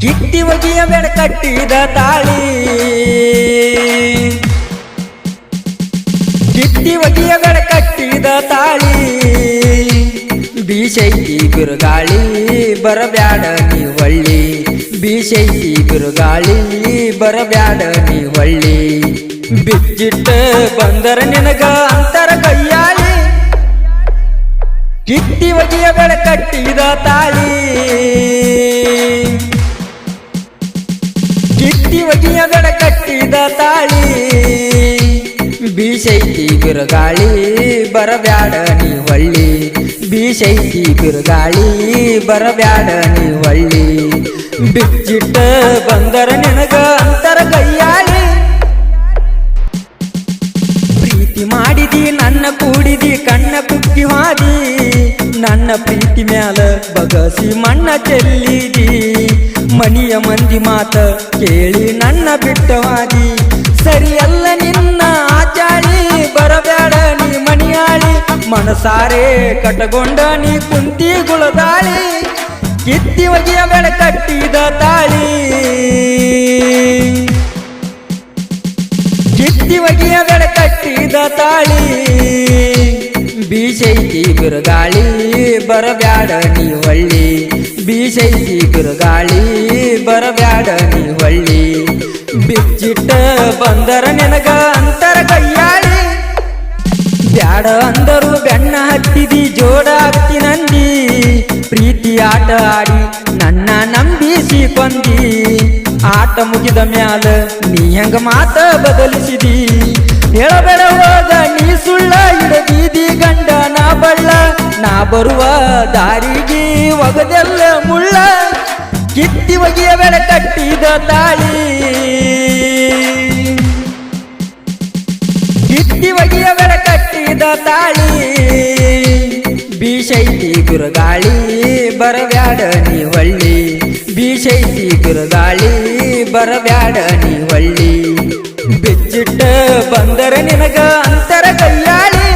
ಕಿಟ್ಟಿ ಒಗಿಯ ಬೆಡ ಕಟ್ಟಿದ ತಾಳಿ. ಕಿಟ್ಟಿ ಒಗಿಯ ಬೆಡ ಕಟ್ಟಿದ ತಾಳಿ. ಬೀಸೈತಿ ಬಿರುಗಾಳಿ, ಬರಬ್ಯಾಡ ನೀ ಹೊಳ್ಳಿ. ಬೀಸೈತಿ ಬಿರುಗಾಳಿ, ಬರಬ್ಯಾಡ ನೀ ಹೊಳ್ಳಿ. ಬಿಚ್ಚಿಟ್ಟ ಬಂದರ ನಿನಗ ಅಂತರ ಕೈಯಾಳಿ. ಕಿಟ್ಟಿ ಒಗಿಯ ಬೆಳ ಕಟ್ಟಿದ ತಾಳಿ. ತಾಳಿ ಬೀಸೈತಿ ಬಿರುಗಾಳಿ, ಬರಬ್ಯಾಡ ನೀ ಹೊಳ್ಳಿ ಬೀಸೈತಿ ಬಿರುಗಾಳಿ, ಬರಬ್ಯಾಡ ನೀ ಹೊಳ್ಳಿ ಬಿಚ್ಚಿಟ್ಟ ಬಂದರ ನಿನಗ ಅಂತರ ಕೈಯಾಳಿ. ಪ್ರೀತಿ ಮಾಡಿದಿ, ನನ್ನ ಕೂಡಿದಿ, ಕಣ್ಣ ಕುಕ್ಕಿ ಹಾದಿ. ನನ್ನ ಪ್ರೀತಿ ಮ್ಯಾಲ ಬಗಸಿ ಮಣ್ಣ ಚೆಲ್ಲಿದಿ. ಮನಿಯ ಮಂದಿ ಮಾತ ಕೇಳಿ ನನ್ನ ಬಿಟ್ಟವಾದಿ. ಮನಸಾರೆ ಕಟಗೊಂಡ ನೀ ಕುಂತಿ ಗುಳದಾಳಿ ಕಿತ್ತಿ ಒಗೆಯ ಮೇಲೆ ಕಟ್ಟಿದ ತಾಳಿ. ಕಿತ್ತಿ ಒಗೆಯ ಮೇಲೆ ಕಟ್ಟಿದ ತಾಳಿ. ಬೀಸೈತಿ ಬಿರುಗಾಳಿ, ಬರಬ್ಯಾಡ ನೀ ಹೊಳ್ಳಿ. ಬೀಸೈತಿ ಬಿರುಗಾಳಿ, ಬರಬ್ಯಾಡ ನೀ ಹೊಳ್ಳಿ. ಬಿಚ್ಚಿಟ್ಟ ಬಂದರ ನಿನಗ ಅಂತರ ಕೈಯಾಳಿ ಬ್ಯಾಡ ಅಂದರು ಬೆಣ್ಣ ಹತ್ತಿದಿ, ಜೋಡ ಹತ್ತಿ ನಂದಿ. ಪ್ರೀತಿ ಆಟ ಆಡಿ ನನ್ನ ನಂಬಿಸಿ ಕೊಂದಿ. ಆಟ ಮುಗಿದ ಮ್ಯಾಲ ನೀ ಹೆಂಗ ಮಾತ ಬದಲಿಸಿದಿ? ಹೇಳಬೇಡ ಹೋದ ನೀ ಸುಳ್ಳ ಹಿಡದೀದಿ ಗಂಡ, ನಾ ಬಳ್ಳ. ನಾ ಬರುವ ದಾರಿಗೆ ಒಗದೆಲ್ಲ ಮುಳ್ಳ. ಕಿತ್ತಿ ಒಗಿಯ ಬೆಳೆ ಕಟ್ಟಿದ ತಾಳಿ. ಬೀಸೈತಿ ಗುರುಗಾಳಿ ಬರಬ್ಯಾಡ ನೀ ಹೊಳ್ಳಿ. ಬಿಶೈತಿ ಗುರುಗಾಳಿ ಬರಬ್ಯಾಡ ನೀ ಹೊಳ್ಳಿ. ಬಿಚ್ಚಿಟ್ಟ ಬಂದರ ನಿನಗ ಅಂತರ ಕಲ್ಯಾಳಿ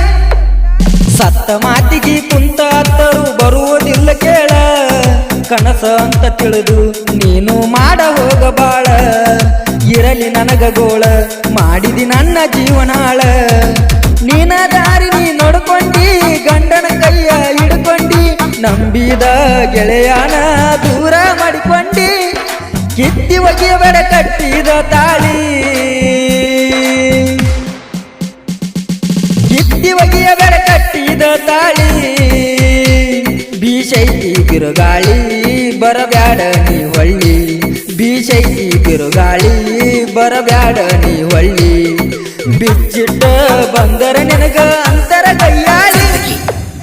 ಸತ್ತ ಮಾತಿಗೆ ಕುಂತ ಅತ್ತರು ಬರುವುದಿಲ್ಲ ಕೇಳ. ಕನಸ ಅಂತ ತಿಳಿದು ನೀನು ಮಾಡ ಹೋಗ ಬಾಳ. ಇರಲಿ ನನಗ ಗೋಳ, ಮಾಡಿದಿ ನನ್ನ ಜೀವನಾಳ. ನೀನ ನಂಬಿದ ಗೆಳೆಯನ ದೂರ ಮಾಡಿಕೊಂಡಿ, ಕಿತ್ತಿ ಒಗೆಯ ಬೆಡ ಕಟ್ಟಿದ ತಾಳಿ. ಕಿತ್ತಿ ಒಗೆಯ ಬೆಡ ಕಟ್ಟಿದ ತಾಳಿ. ಬೀಸೈತಿ ಬಿರುಗಾಳಿ ಬರಬ್ಯಾಡ ನೀ ಹೊಳ್ಳಿ. ಬೀಸೈತಿ ಬಿರುಗಾಳಿ ಬರಬ್ಯಾಡ ನೀ ಹೊಳ್ಳಿ. ಬಿಚ್ಚಿಟ್ಟ ಬಂದರ ನಿನಗ ಅಂತರ ಕೈಯ